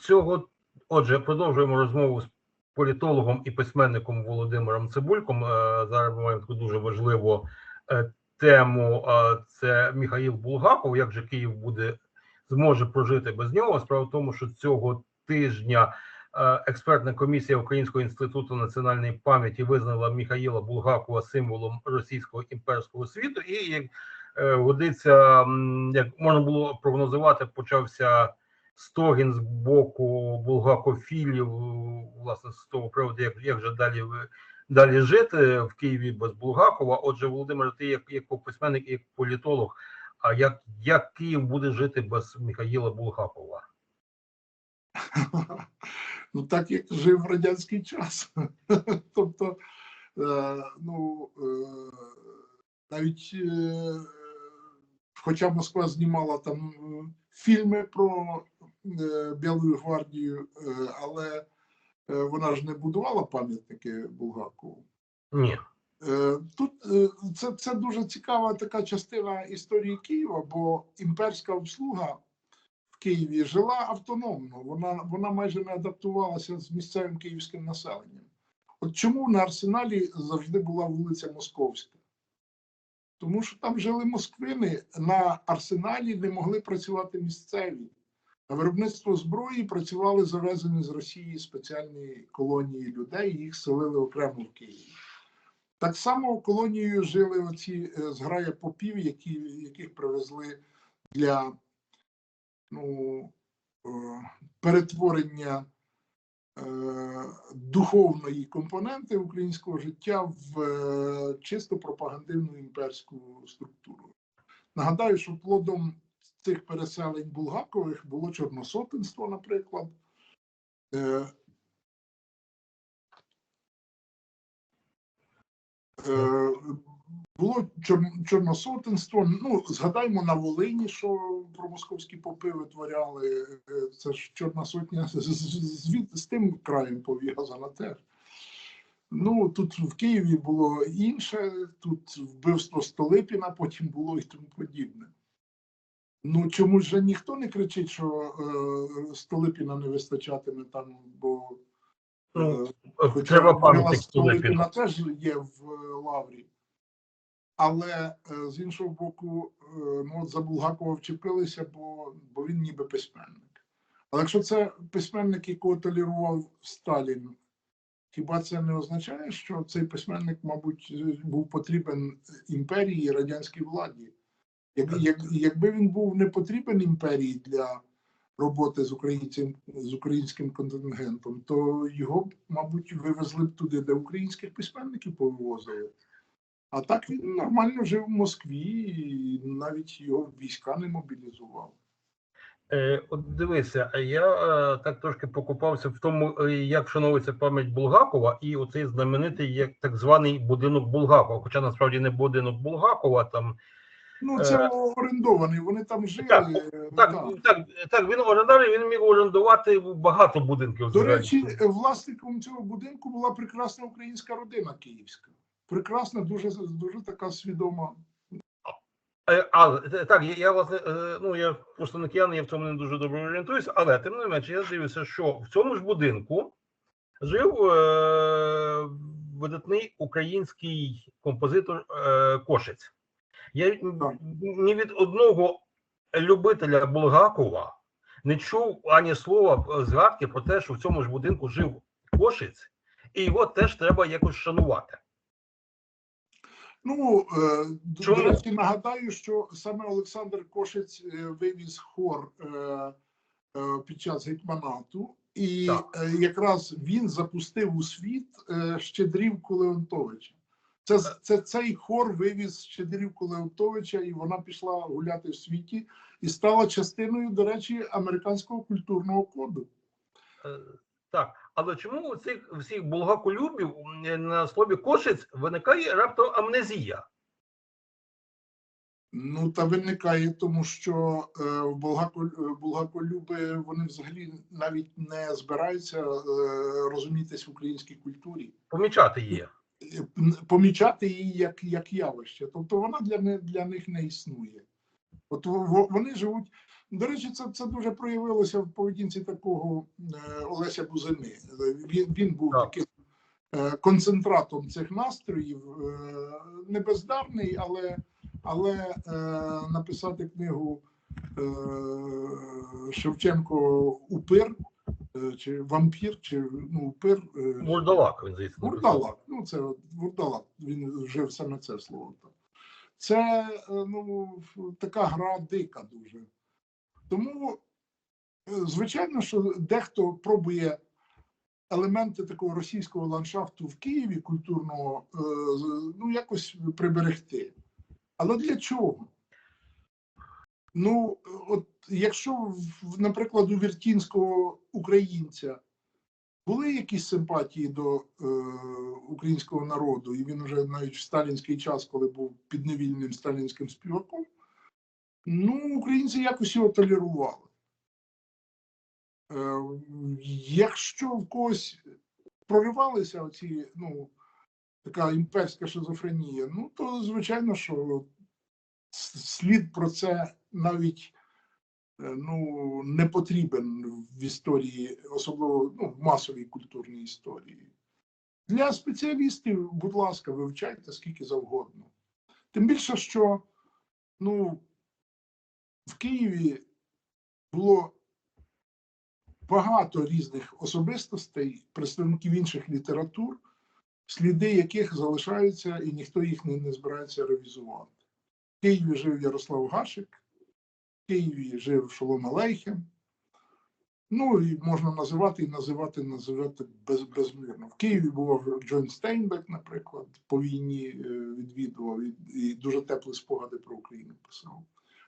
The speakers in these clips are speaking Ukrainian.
цього, отже, продовжуємо розмову з політологом і письменником Володимиром Цибульком. Е, Зараз ми маємо таку дуже важливу е, тему. Це Михаїл Булгаков. Як же Київ буде зможе прожити без нього? Справа в тому, що цього тижня е, експертна комісія Українського інституту національної пам'яті визнала Михаїла Булгакова символом російського імперського світу, і як годиться, як можна було прогнозувати, почався стогін з боку булгакофілів, власне, з того приводу, як, як же далі ви- далі жити в Києві без Булгакова. Отже, Володимир, ти як, як письменник, як політолог, а як, як Київ буде жити без Михаїла Булгакова? Ну, так як жив в радянський час. Тобто, е, ну, е, навіть е, хоча Москва знімала там е, фільми про е, Білу гвардію, е, але е, вона ж не будувала пам'ятники Булгакову. Ні. Тут це, це дуже цікава така частина історії Києва, бо імперська обслуга в Києві жила автономно. Вона, вона майже не адаптувалася з місцевим київським населенням. От чому на арсеналі завжди була вулиця Московська? Тому що там жили москвини, на арсеналі не могли працювати місцеві. На виробництво зброї працювали завезені з Росії спеціальні колонії людей, їх селили окремо в Києві. Так само колонією жили оці е, зграя попів, які, яких привезли для ну, е, перетворення духовної компоненти українського життя в е, чисто пропагандивну імперську структуру. Нагадаю, що плодом цих переселень Булгакових було чорносотенство, наприклад. Було чор- чорносотенство. Ну, згадаймо на Волині, що про московські попи витворяли. Е, Це ж Чорна сотня з, з, з, з тим краєм пов'язана теж. Ну, тут в Києві було інше, тут вбивство Столипіна, потім було і тому подібне. Ну, чомусь же ніхто не кричить, що е, Столипіна не вистачатиме там, бо Ну, е, Треба Хоча пам'ятник Столипіна Столипіна. теж є в е, Лаврі. Але е, з іншого боку, е, ну, от за Булгакова вчепилися, бо, бо він ніби письменник. Але якщо це письменник, якого толерував Сталін, хіба це не означає, що цей письменник, мабуть, е, був потрібен імперії радянській владі? Як, як, якби він був не потрібен імперії для роботи з українцем з українським контингентом, то його, мабуть, вивезли б туди, де українських письменників повивозили. А так він нормально жив в Москві, і навіть його війська не мобілізували. Е, От дивися, а я е, так трошки покупався в тому, е, як шановується пам'ять Булгакова, і оцей знаменитий як так званий будинок Булгакова. Хоча насправді не будинок Булгакова, там Ну, це орендований, вони там жили. так, е, так, так, так, він орендар, він міг орендувати багато будинків. До речі, власником цього будинку була прекрасна українська родина київська. Прекрасна, дуже, дуже така свідома. Е, А е, так, я, я власне, е, ну я просто не киян, я в цьому не дуже добре орієнтуюся, але тим не менше, я дивлюся, що в цьому ж будинку жив е, видатний український композитор е, Кошець. Я ні від одного любителя Булгакова не чув ані слова згадки про те, що в цьому ж будинку жив Кошець, і його теж треба якось шанувати. Ну, е, до- Чому? до речі, нагадаю, що саме Олександр Кошець е, вивіз хор е, під час гетьманату, і Так. якраз він запустив у світ Щедрівку Леонтовича. Це, це цей хор вивіз Щедрівку Леонтовича, і вона пішла гуляти в світі і стала частиною, до речі, американського культурного коду. Так, але чому у цих всіх булгаколюбів на слові кошець виникає раптом амнезія? Ну та виникає, тому що е, булгако- булгаколюби вони взагалі навіть не збираються е, розумітись в українській культурі, Помічати її. Е, помічати її як, як явище. Тобто вона для, для них не існує. От во- во- вони живуть. До речі, це, це дуже проявилося в поведінці такого е, Олеся Бузини. Е, Він, він був Так. таким е, концентратом цих настроїв, е, не бездарний, але, але е, написати книгу е, Шевченко Упир е, чи вампір, чи ну, упир. е, Мурдалак, він написав. Вурдалак, ну це вурдалак, він вжив саме це слово. Це е, ну, така гра дика дуже. Тому, е, звичайно, що дехто пробує елементи такого російського ландшафту в Києві культурного е, ну, якось приберегти. Але для чого? Ну, от якщо, наприклад, у Віртінського українця були якісь симпатії до е, українського народу, і він вже навіть в сталінський час, коли був підневільним сталінським співаком, ну, українці якось його толерували. Е, якщо в когось проривалися оці, ну, така імперська шизофренія, ну, то звичайно, що слід про це навіть е, ну, не потрібен в історії, особливо ну, в масовій культурній історії. Для спеціалістів, будь ласка, вивчайте скільки завгодно. Тим більше, що ну, в Києві було багато різних особистостей, представників інших літератур, сліди яких залишаються, і ніхто їх не, не збирається ревізувати. В Києві жив Ярослав Гашик, в Києві жив Шолом Алейхем. Ну і можна називати і називати, називати без, безмірно. В Києві був Джон Стейнбек, наприклад, по війні е, відвідував і, і дуже теплі спогади про Україну писав.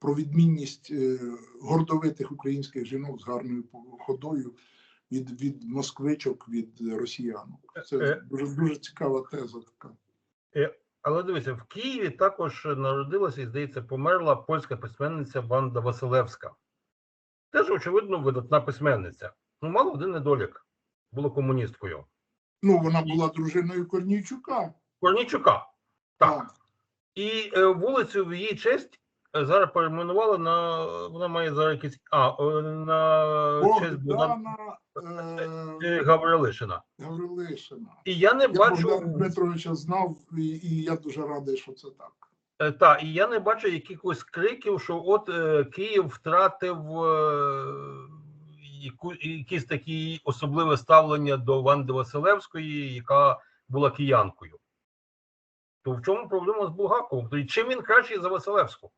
Про відмінність е, гордовитих українських жінок з гарною ходою від, від москвичок, від росіянок. Це Е, дуже, дуже цікава теза така. Але дивіться, в Києві також народилася і, здається, померла польська письменниця Ванда Василевська. Теж, очевидно, видатна письменниця. Ну, мала один недолік. Була комуністкою. Ну, вона була дружиною Корнійчука. Корнійчука. Так. І е, вулицю в її честь е, зараз перейменували на. Вона має зараз якісь. А, на честь Богдана е, е, Гаврилишина. Гаврилишина. І я не Я бачу. Богдана Дмитровича знав, і, і я дуже радий, що це так. Е, Та, і я не бачу якихось криків, що от е, Київ втратив е, яку, якесь таке особливе ставлення до Ванди Василевської, яка була киянкою. То в чому проблема з Булгаковим? Чим він кращий за Василевську?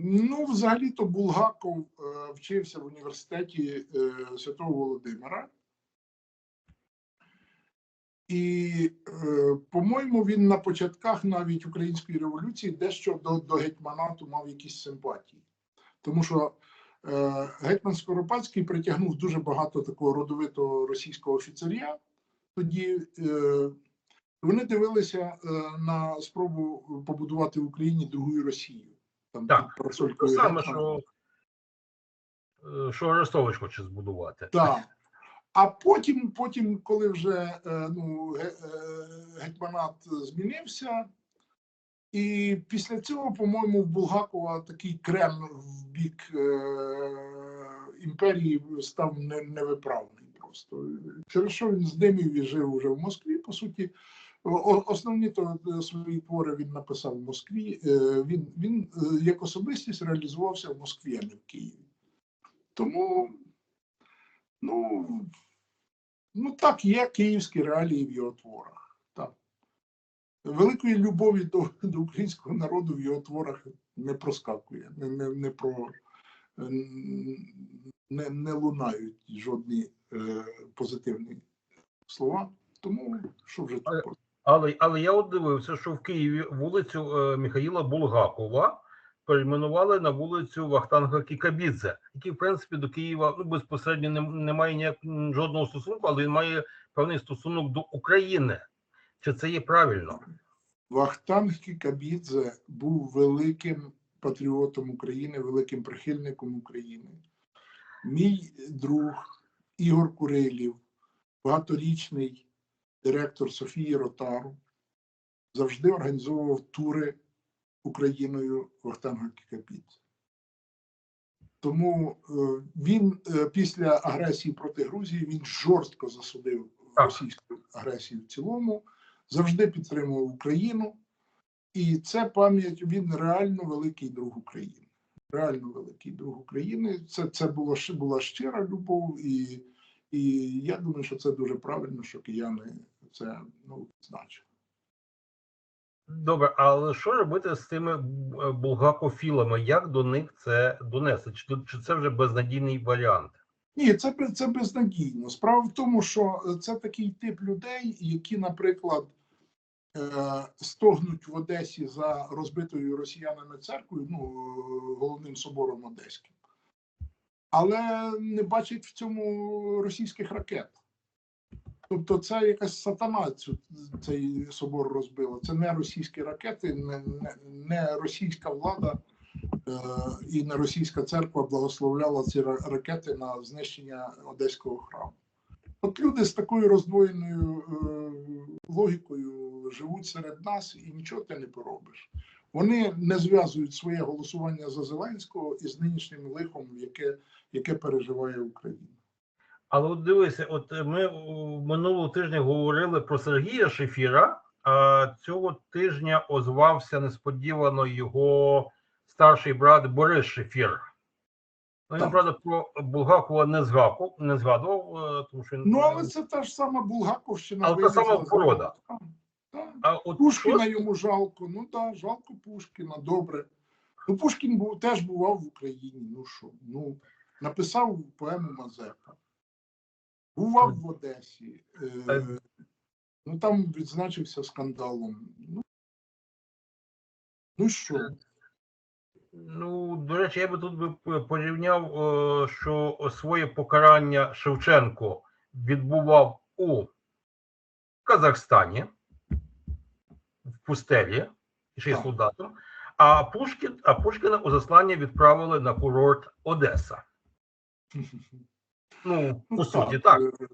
Ну, взагалі-то Булгаков е, вчився в університеті е, Святого Володимира. І, е, по-моєму, він на початках навіть української революції дещо до, до гетьманату мав якісь симпатії. Тому що е, гетьман Скоропадський притягнув дуже багато такого родовитого російського офіцерія. Тоді е, вони дивилися е, на спробу побудувати в Україні другу Росію. Там Так. парасолькою саме, що, е, що Арестович хоче збудувати. Так. А потім, потім, коли вже е, ну, е, гетьманат змінився, і після цього, по-моєму, в Булгакова такий крем в бік е, імперії став невиправний просто. Через що він здимів і жив уже в Москві, по суті. Основні то е, свої твори він написав в Москві. Е, Він, він е, як особистість реалізувався в Москві, а не в Києві. Тому Ну, ну так, є київські реалії в його творах. Так. Великої любові до, до українського народу в його творах не проскакує, не, не, не, про, не, не лунають жодні е, позитивні слова. Тому що вже тут? Але, але я от дивився, що в Києві вулицю е, Михаїла Булгакова перейменували на вулицю Вахтанга Кікабідзе, який, в принципі, до Києва ну, безпосередньо не, не має ніяк, жодного стосунку, але він має певний стосунок до України. Чи це є правильно? Вахтанг Кікабідзе був великим патріотом України, великим прихильником України. Мій друг Ігор Курилів, багаторічний директор Софії Ротару, завжди організовував тури Україною Вахтанга Кікабідзе. Тому е, він е, після агресії проти Грузії він жорстко засудив російську агресію в цілому, завжди підтримував Україну, і це пам'ять. Він реально великий друг України. Реально великий друг України. Це, це було ще була щира любов, і, і я думаю, що це дуже правильно, що кияни це ну, значили. Добре, але що робити з цими е, булгакофілами? Як до них це донести? Чи, чи це вже безнадійний варіант? Ні, це, це безнадійно. Справа в тому, що це такий тип людей, які, наприклад, е, стогнуть в Одесі за розбитою росіянами церквою, ну, е, головним собором Одеським, але не бачать в цьому російських ракет. Тобто це якась сатана цю, цей собор розбила. Це не російські ракети, не, не, не російська влада е, і не російська церква благословляла ці ракети на знищення одеського храму. От люди з такою роздвоєною е, логікою живуть серед нас і нічого ти не поробиш. Вони не зв'язують своє голосування за Зеленського із нинішнім лихом, яке, яке переживає Україна. Але от дивися, от ми минулого тижня говорили про Сергія Шефіра, а цього тижня озвався несподівано його старший брат Борис Шефір. Ну, він, правда, про Булгакова не згадував, не згадував, е, тому що Ну, але це та ж сама Булгаковщина. Але та сама порода. А от Пушкіна що- йому жалко. Ну так, жалко Пушкіна, добре. Ну, Пушкін був, теж бував в Україні. Ну що? Ну, написав поему Мазепа. Бував в Одесі. Е, ну там відзначився скандалом. Ну, ну що? Ну, до речі, я би тут би порівняв, е, що своє покарання Шевченко відбував у Казахстані, в пустелі, ще й солдатом, а Пушкін, а Пушкіна у заслання відправили на курорт Одеса. Ну, по суті, так. е,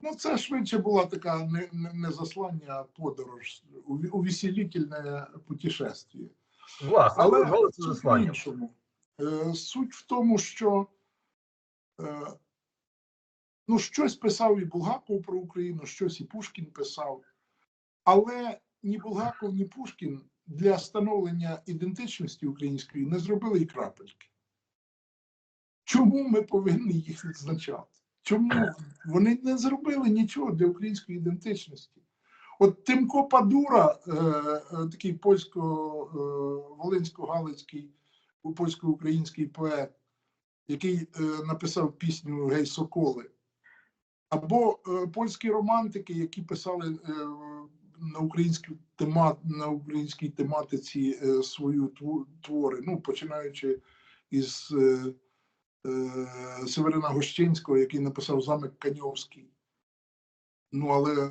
Ну, це швидше була така не, не, не заслання, а подорож, увеселительне путешествие. Власне, Але але це суть в Е, Суть в тому, що е, ну, щось писав і Булгаков про Україну, щось і Пушкін писав. Але ні Булгаков, ні Пушкін для встановлення ідентичності української не зробили і крапельки. Чому ми повинні їх відзначати? Чому вони не зробили нічого для української ідентичності? От Тимко Падура, е, е, такий польсько-волинсько-галицький, польсько-український поет, який е, написав пісню Гей Соколи, або е, польські романтики, які писали е, на українській тема, на українській тематиці е, свою тву- твори, ну починаючи із е, е, Северина Гощинського, який написав замок Каньовський. Ну, але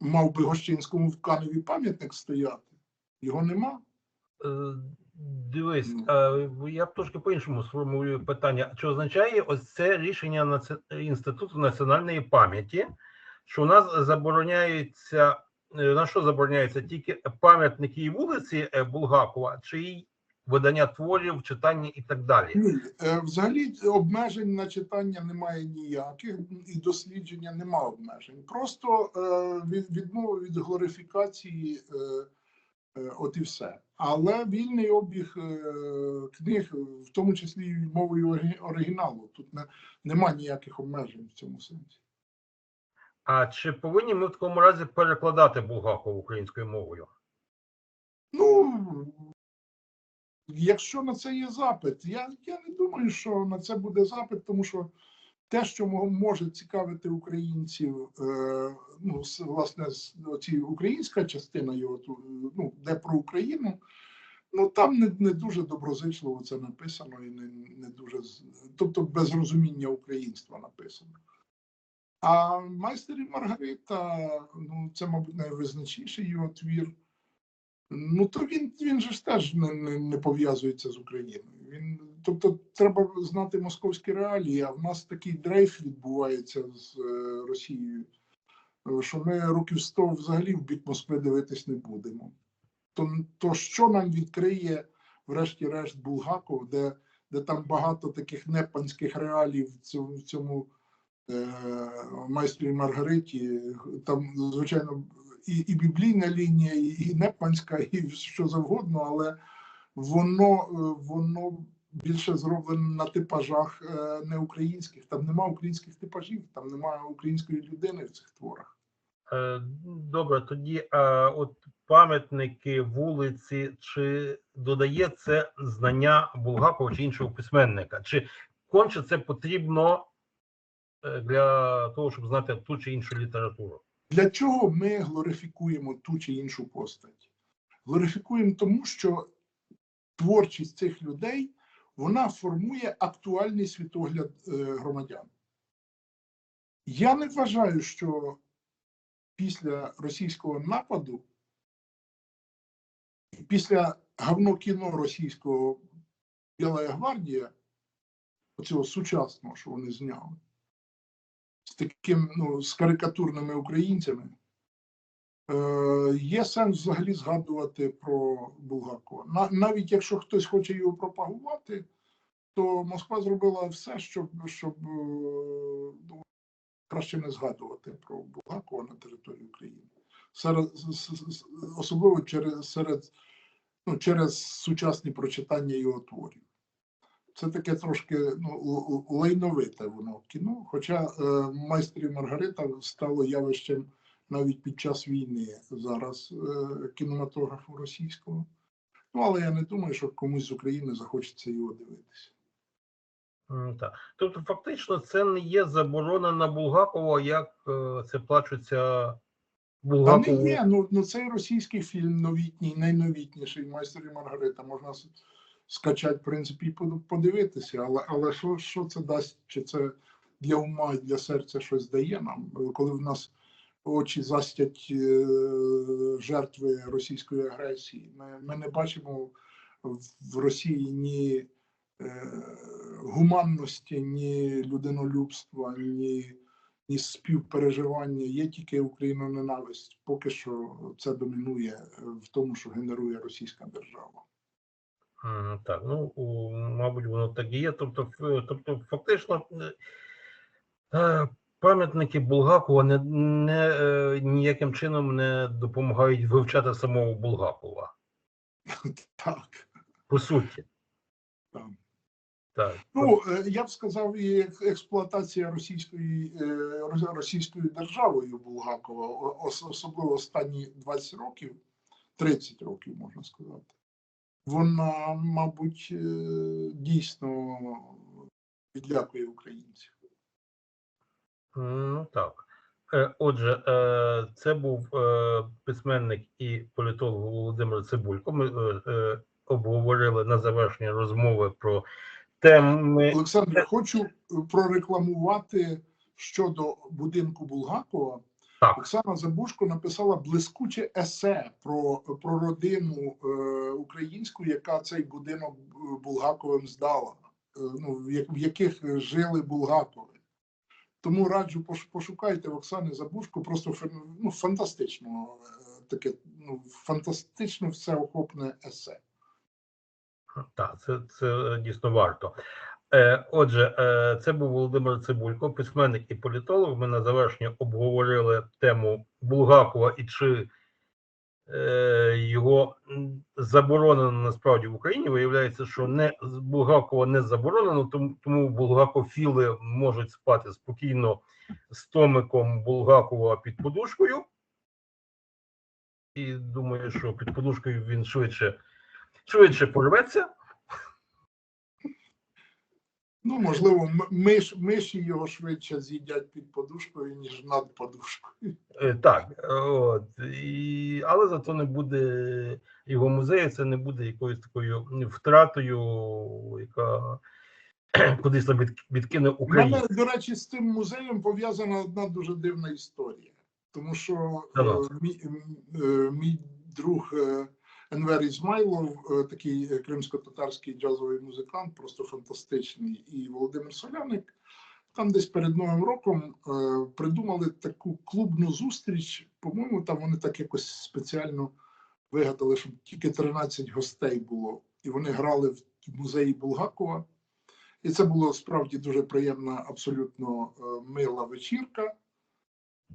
мав би Гощинському в Каневі пам'ятник стояти. Його нема. Е, Дивись, Ну. е, я б трошки по-іншому сформулюю питання. Чи означає ось це рішення Інституту національної пам'яті, що у нас забороняється, е, на що забороняється тільки пам'ятники і вулиці е, Булгакова, чи видання творів, читання і так далі? Е, взагалі обмежень на читання немає ніяких, і дослідження нема обмежень. Просто е, від, відмова від глорифікації, е, от і все. Але вільний обіг книг, в тому числі і мовою оригіналу, тут не, нема ніяких обмежень в цьому сенсі. А чи повинні ми в такому разі перекладати Булгакова українською мовою? Ну, якщо на це є запит, я, я не думаю, що на це буде запит, тому що те, що може цікавити українців, е, ну, власне, оці українська частина його, ну, де про Україну, ну там не, не дуже доброзичливо це написано і не, не дуже, тобто без розуміння українства написано. А майстер і Маргарита, ну, це, мабуть, найвизначніший його твір. Ну, то він, він же ж теж не, не, не пов'язується з Україною. Він, тобто, треба знати московські реалії, а в нас такий дрейф відбувається з е, Росією, що ми років 100 взагалі в бік Москви дивитись не будемо. То, то що нам відкриє, врешті-решт, Булгаков, де де там багато таких непанських реалій в цьому, в цьому е, майстрі Маргариті. Там, звичайно, і, і біблійна лінія, і, непанська, і що завгодно, але воно, е, воно більше зроблено на типажах е, не українських. Там немає українських типажів, там немає української людини в цих творах. Е, Добре, тоді от пам'ятники, вулиці, чи додає це знання Булгакова чи іншого письменника? Чи конче це потрібно для того, щоб знати ту чи іншу літературу? Для чого ми глорифікуємо ту чи іншу постать? Глорифікуємо тому, що творчість цих людей вона формує актуальний світогляд е, громадян. Я не вважаю, що після російського нападу, після гавно кіно російського Біла гвардія, оцього сучасного, що вони зняли, таким ну, з карикатурними українцями, е, є сенс взагалі згадувати про Булгакова. На, навіть якщо хтось хоче його пропагувати, то Москва зробила все, щоб, щоб е, ну, краще не згадувати про Булгакова на території України. Серед, особливо через, серед, ну, через сучасні прочитання його творів. Це таке трошки ну, лайновите воно кіно. Хоча е, майстер Маргарита стало явищем навіть під час війни зараз е, кінематографу російського. Ну, але я не думаю, що комусь з України захочеться його дивитися. Так. Тобто, фактично, це не є заборона на Булгакова, як е, це плачуться Булгакову. не є, ну, ну цей російський фільм новітній, найновітніший майстер і Маргарита. Можна скачати, в принципі, і под- подивитися, але, але що, що це дасть? Чи це для ума і для серця щось дає нам, коли в нас очі застять е, жертви російської агресії? Ми, ми не бачимо в- Росії ні е, гуманності, ні людинолюбства, ні ні співпереживання, є тільки україноненависть. Поки що це домінує в тому, що генерує російська держава. Так, ну мабуть, воно так і є. Тобто, тобто фактично, е, е, пам'ятники Булгакова не, не е, ніяким чином не допомагають вивчати самого Булгакова. Так. По суті. Так. Так. Ну, е, я б сказав, і експлуатація російської, е, російською державою Булгакова, особливо останні 20 років, 30 років, можна сказати, вона, мабуть, е, дійсно відлякує українців. Ну так. Е, Отже, е, це був письменник і політолог Володимир Цибулько. Ми обговорили на завершення розмови про теми. Олександре, хочу прорекламувати щодо будинку Булгакова. Так. Оксана Забушко написала блискуче есе про, про родину е, українську, яка цей будинок е, Булгаковим здала, е, ну, в, в яких жили Булгакови. Тому раджу пошукайте в Оксани Забушко, просто ну, фантастично е, таке, ну, фантастично всеохопне есе. Так, це, це дійсно варто. Е, Отже, е, це був Володимир Цибулько, письменник і політолог. Ми на завершення обговорили тему Булгакова і чи е, його заборонено насправді в Україні. Виявляється, що не Булгакова не заборонено, тому, булгакофіли можуть спати спокійно з томиком Булгакова під подушкою. І думаю, що під подушкою він швидше, швидше порветься. Ну, можливо, миш, миші його швидше з'їдять під подушкою, ніж над подушкою. Е, Так, от, і, але зато не буде його музею, це не буде якоюсь такою втратою, яка кудись там відкине Україну. мене, до речі, з цим музеєм пов'язана одна дуже дивна історія. Тому що е, мій, е, мій друг Енвер Ізмайлов, такий е, кримсько-татарський джазовий музикант, просто фантастичний, і Володимир Соляник, там десь перед Новим роком е, придумали таку клубну зустріч. По-моєму, там вони так якось спеціально вигадали, щоб тільки 13 гостей було. І вони грали в музеї Булгакова. І це було справді дуже приємна, абсолютно е, мила вечірка.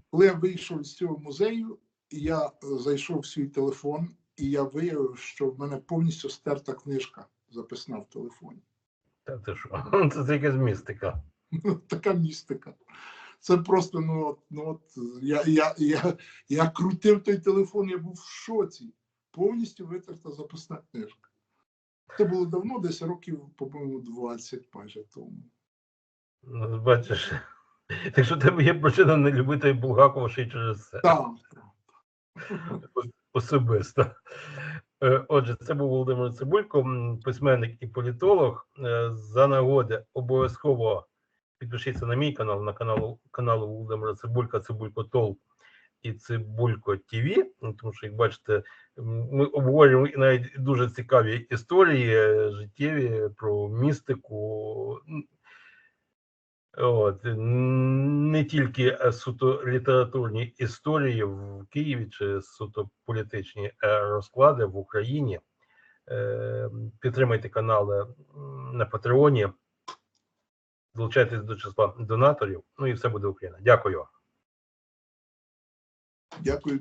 Коли я вийшов з цього музею, я зайшов в свій телефон, і я виявив, що в мене повністю стерта книжка записна в телефоні. Та ти що? Це, це якась містика. Така містика. Це просто, ну, от, ну от я, я, я, я крутив той телефон, я був в шоці. Повністю витерта записна книжка. Це було давно, десь років, по-моєму, 20 майже тому. Ну, Бачиш. Так що тебе є причина не любити Булгакова ще й через це. Так, особисто. Е, Отже, це був Володимир Цибулько, письменник і політолог. Е, За нагоди обов'язково підпишіться на мій канал, на канал каналу Володимира Цибулька, Цибулько Тол і Цибулько ТВ. Тому що, як бачите, ми обговорюємо навіть дуже цікаві історії е, життєві про містику. От не тільки е, суто літературні історії в Києві чи суто політичні е, розклади в Україні. Е, Підтримайте канали на Патреоні, долучайтесь до числа донаторів. Ну і все буде Україна. Дякую. дякую.